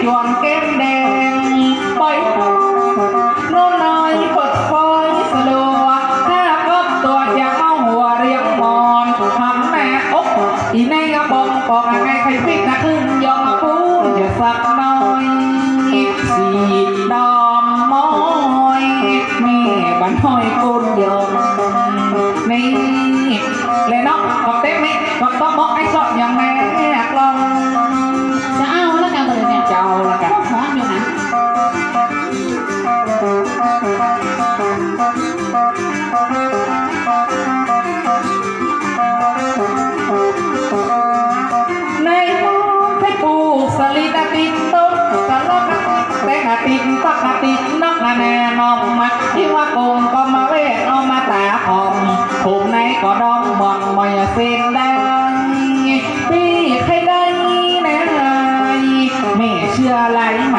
স্লোয়ানকে มาติดนักแนาแนนองมาที่ว่ากงก็มาเวทเอามาตาคอมผมไหนก็ดองมองมอยเส้นดังพี่ใครได้แน่ไม่เชื่อไรแม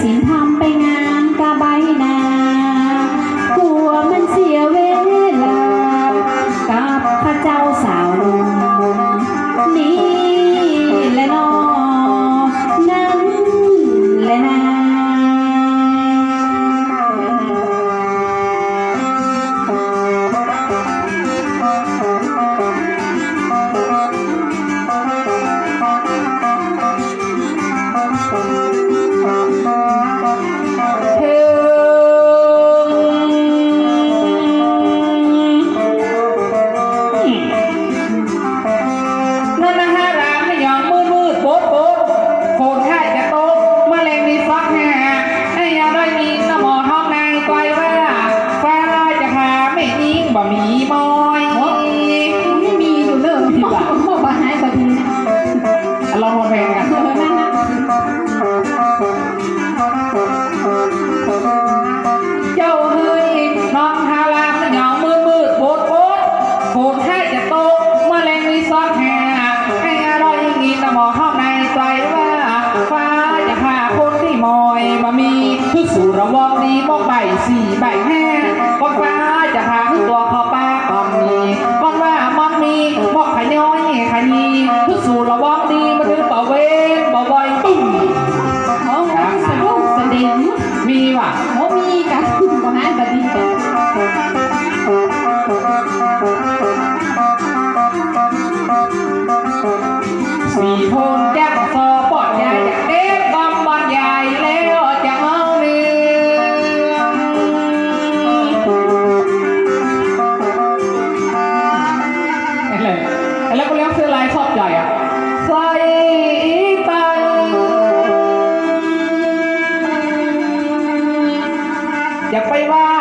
สีทํา 要快吗？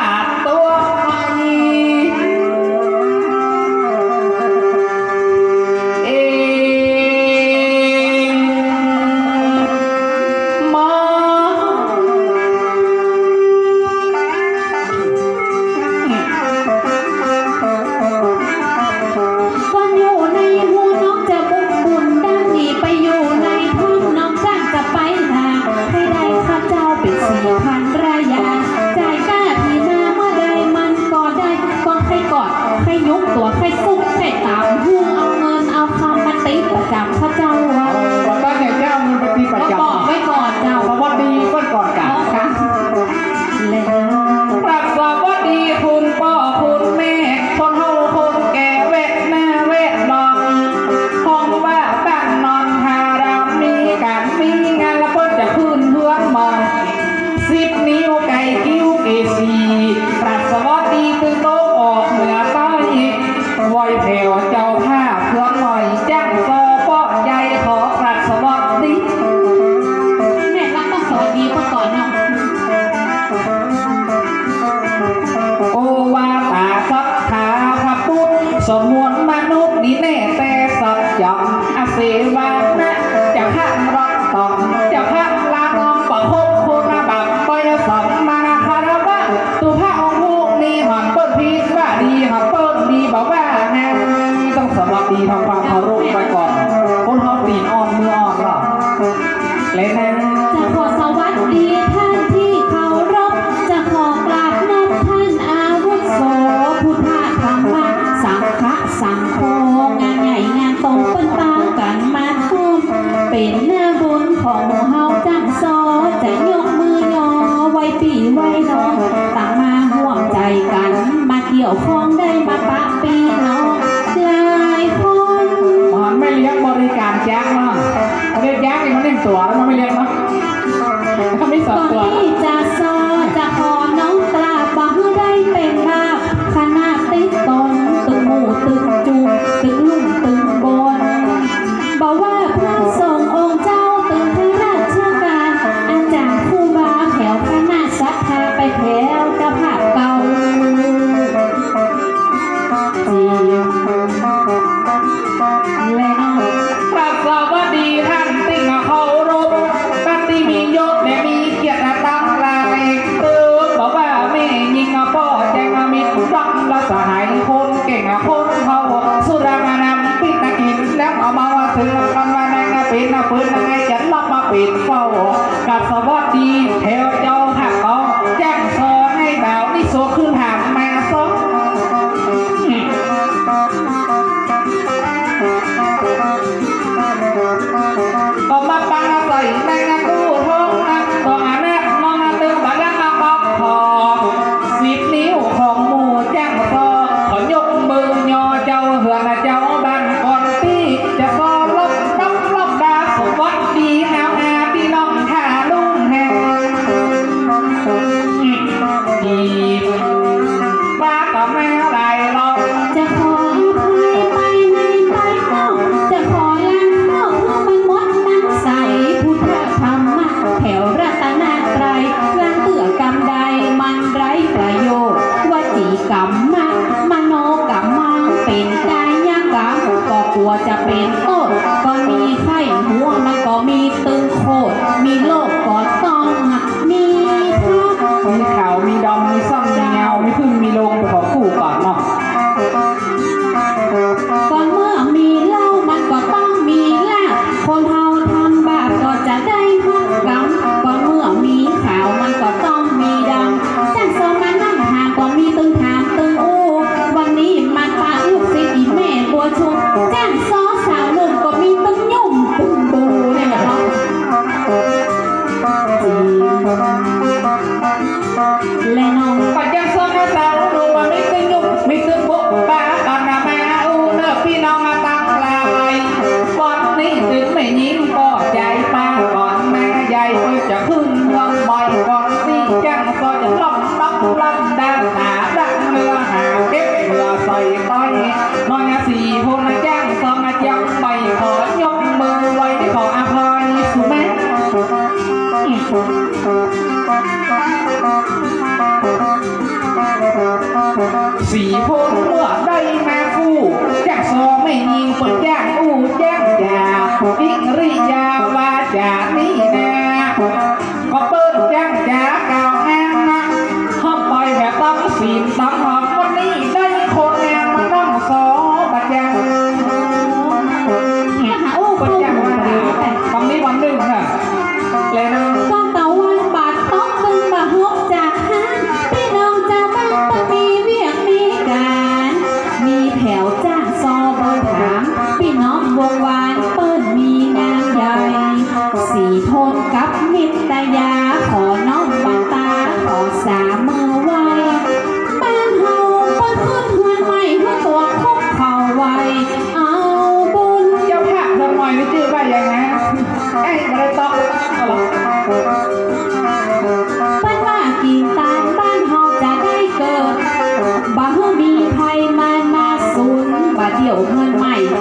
Khoa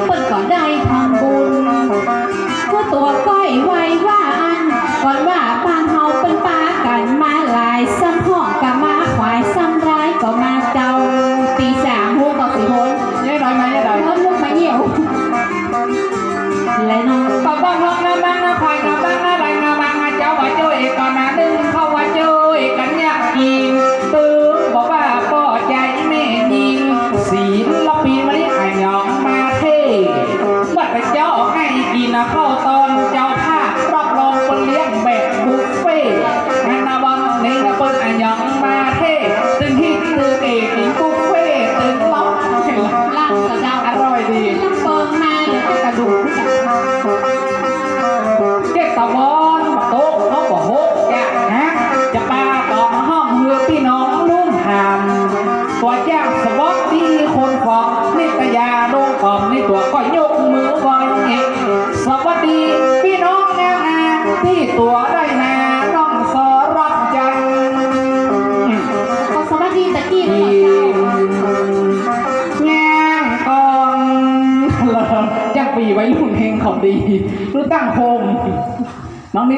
เพิ่นก็ได้ทำบุญผู้ตัวก้อยไว้ว่าอันก่อนว่าปางเฮาเป็นปากันมาหลายซ้ำห้องก็มาควายซ้ำร้ายก็มา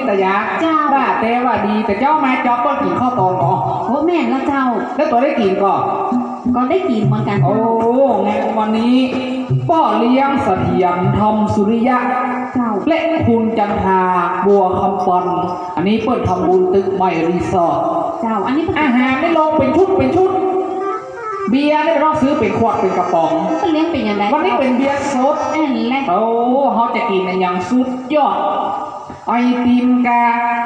ตยาเจ้า ว่าแต่ว่าดีแต่เจ้ามาจอบก็กินข้าวตอนก่อนโอ้แม่แล้วเจ้า แล้วตัวได้กินก่อนก็ได้กินเหมือนกันโอ้งวันนี้ป้อเลี้ยงเสถียรทำสุริยะเจ้าและคุณจันทาบัวคำปอนอันนี้เปิดทำบุญตึกใหม่รีสอร์ทเจ้า อันนี้อาหารได้ลองเป็นชุดเป็นชุด เบียร์ได้รอบซื้อเป็นขวดเป็นกระป๋องเลี้ยงเป็นยังไงวันนี้เป็นเบียร์สดแอนแลโอ้เขาจะกินยังสุดยอด ไอติมกา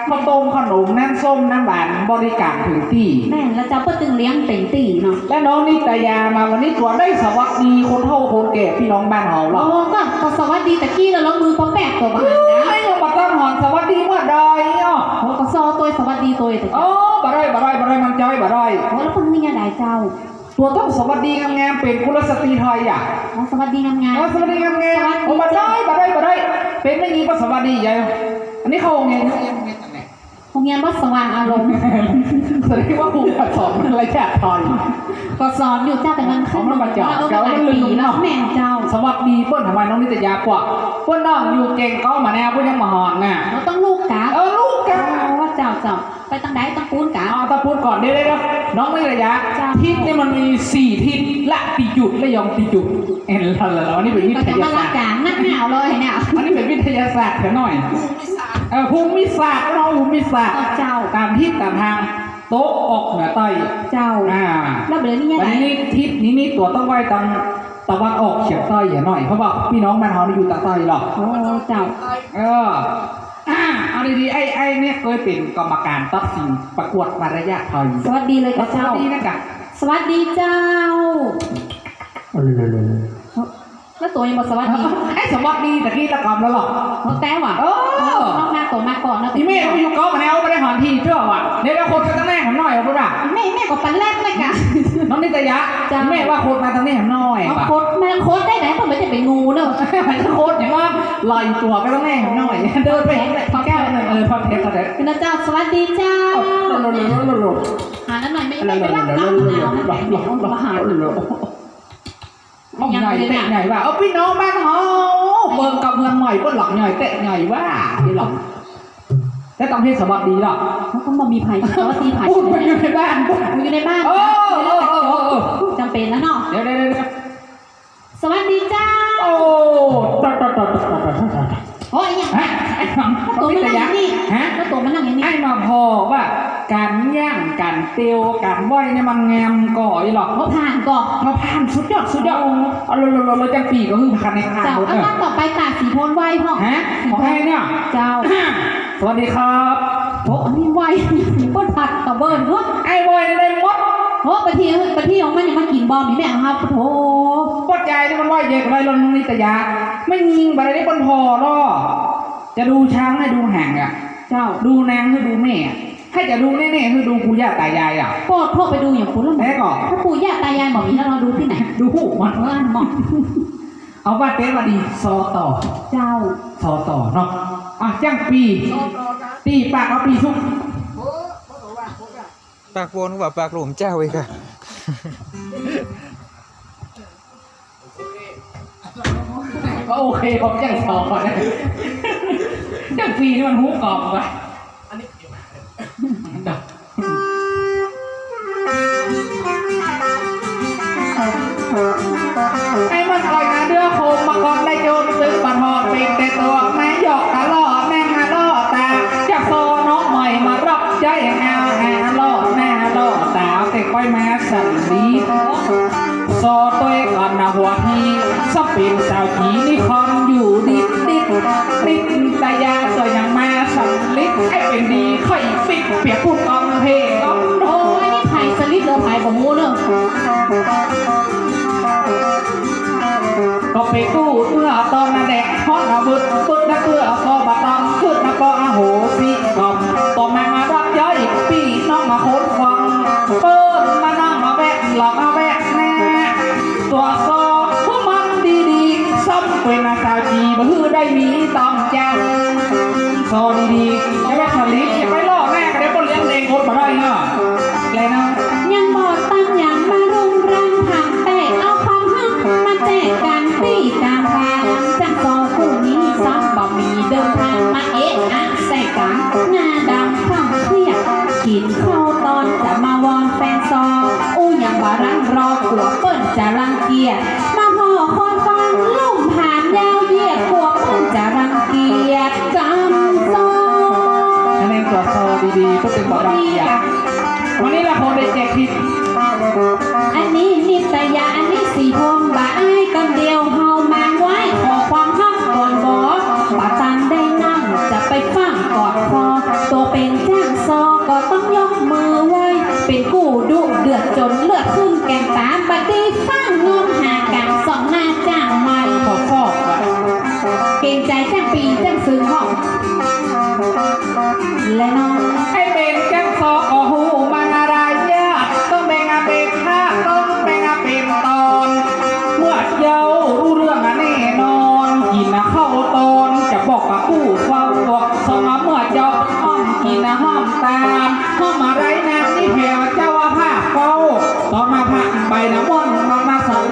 ข้าวต้มขนมน้ำส้มน้ำหวานบริการถึงที่ แม่นแล้วเจ้าก็ตึงเลี้ยงเป็นตีเนาะและน้องนิตยามาวันนี้ตัวได้สวัสดีคนเฒ่าคนแก่พี่น้องบ้านเฮาหรโอ้อกก็ก็สวัสดีตะกี้แล้วแล้วมือพอแปะตัวบ้านนะไอ้ยังมาตั้งหอนสวัสดีเมื่อใดอะโอ้ก็ซอตัวสวัสดีตัวตะโอ้กี้บ่ได้บ่ได้บ่ได้มันจ้อยบ่ได้โอ้แล้วคนนี้ยังไงเจ้าตัวต้องสวัสดีงามๆเป็นกุลสตรีไทยอะโอ้สวัสดีงามเออสวัสดีงามๆโอ้บ่ได้บ่ได้บ่ได้เป็นไม่งี้ก็สวัสดีใหญ่อั นนี้เขาไงเนี่ยๆโรงเรียนวัดสว่างอารมณ์แสดงว่าครูสอนอะไรแค่ไทยก็สอนอยู่เจ้าแต่มันขึ้นอ๋อมันมาจากเออเก่าหลายมันลืปีมแล้วเนาะแม่นเจ้า สวัสดีเปิ้นทำไมน้องนิตยากว่าเปิ้นน้องอยู่เก่งก็มาแนวเปิ้นยังมาหอนน่ะเราต้องลูกกาเออลูกกันว่าเจ้าเจ้าไปตั้งใดต้องปูนกาเอาตะพูดก่อนเดี๋ยวเดี๋ยวน้องนิตยาจ้ะทิศเนี่ยมันมีสี่ทิศละติจุดและยองติจุดเอ็นละละละอันนี้เป็นวิก็ทจะยามาละศาสตร์กางนักหนาวเลยเนี่ยอันนี้เป็นวิทยาศาสตร์เดี๋ยวหน่อย เออภูมิศาสตร์น้องภูมิศาสตร์เจ้าตามทิศตามทางโต๊ะออกเหนือใต้เจ้าอ่าแล้วเดี๋ยวนี้ยังวันไงนี้ทิศนี้นี่ตัวต้องไหว้ตางตะวันออกเฉียงใต้อย่าหน่อยเพราะว่าพี่น้องบ้านเรานี่อยู่ตางใต้หรอกโอ้เจ้าเอออ่าเอาดีๆไอ้ไอ้เนี่ยเคยเป็นกรรมการตัดสินประกวดมารยาทไทยสวัสดีเลยก็กับเจ้าเจ้าดีนะกะสวัสดีเจ้า แล้วตัวยังบอกสวัสดีไอ้สมบัติดีแต่กี้ตะกรรมแล้วหรอกเขาแต่ว่ะเออน้องมาตัวมาก่อนนะพี่เมฆเขาอยู่เก้ามาแล้วไม่ได้หอนทีเชื่อว่ะเดี๋ยวเราคนกันตั้งแน่หันหน่อยเอาปุ๊บอะแม่แม่ก็ปันแรกเลยกะน้องนิตยะจ้ะแม่ว่าโคตรมาตั้งแน่หันหน่อยเอาป่ะโคตรแม่โคตรได้ไหนผมไม่ได้เป็นงูเนอะมันโคตรอย่างว่าลอยตัวไปตั้งแน่หันหน่อยเดินไปเห็นเลยพอแก้วหนึ่งเออพอเทสพอเทสคุณเจ้าสวัสดีเจ้าเอาหล่นหล่นหล่นหล่นหล่นหานั้นหน่อยไม่ไม่ไม่รักเก้าหนาวนะแต่เดี๋ยวมาหา ห้องใหญ่เตะใหญ่ว่าเอาพี่น้องบ้านเฮาเบิ่งกับเงินใหม่ก็หลักใหญ่เตะใหญ่ว่าพี่หลักแต่ต้องเทศสวัสดีหรอกเขาก็มามีไผ่สวัสดีไผ่พูดไปอยู่ในบ้านอยู่ในบ้านเออเออเออเออจำเป็นแล้วเนาะเดี๋ยวเดี๋ยวเดี๋ยวสวัสดีเจ้าโอ้ตัดตัดตัดตัดตัดตัดตัดโอ้ยยังฮะไอ้ฟังตัวมันนั่งอย่างนี้ฮะแล้วตัว มันนั่งอย่างนี้ไอ้มาพอว่าการย่างการเตียวการบ่อยเนี่ยมันงามก่อยหรอกเขาผ่านก่อนมาผ่านสุดยอดสุดยอดเอาเลยเลยเลยจังปีก็คือผ่านในผ่านเจ้าหมดอันเลยนั้นต่อไปตาสีโพนไหวพ่อฮะของใครเนี่ยเจ้าสวัสดีครับโอ้อันนี้ไหวก้นผัดกับเบิร์นเนาะไอ้บอยนี่ได้หมดโอ้ปะทีปะทีของมันยังมากินบอมอยู่แม่ครับโถปวดใจที่มันไหวเยอะกับไรลนนิตยาไม่ยิงบอะไรได้บนพอหรอจะดูช้างให้ดูห่างอะ เจ้าดูนางให้ดูแม่อะให้จะดูแน่ๆคือดูปู่ย่าตายายอะโปรดพ่อไปดูอย่างคุณแล้วแม่ก่อนถ้าปู่ย่าตายายบอกมีแล้วเราดูที่ไหน ดูหูมันเออหมอกเอาว่าเต้มาดีซอต่อ เจ้าซอต่อเนาะอะจ้างปีตีปากเอาปีทุกปากโวนกว่าปากหลุมเจ้าอีกอะก็โอเคผมจ้างซอก่อนน เจ้าปีนี่มันหูกรอบว่ะ โซตัวก่อนนะหัวทีสับเป็นสาวจีนี่คอนอยู่ดิดดิดดิดตายาตัวยังแม่สันลิดให้เป็นดีค่อยฟิกเปียกพูดกองเพลงกองโอ้ยนี่ไผ่สลิดเรือไผ่ของมูเนอะก็ไปกู้เมื่อตอนนั้นแดกฮอตเอาบึดบึดนะเกลือก็บะตองขึ้นนะก็อาโห ตาบดีฟังงมหากันสองหน้าจ้างใหม่ขอฟอกอะเกรงใจจ้างปีจ้างซื้อห้องและน้องให้เป็น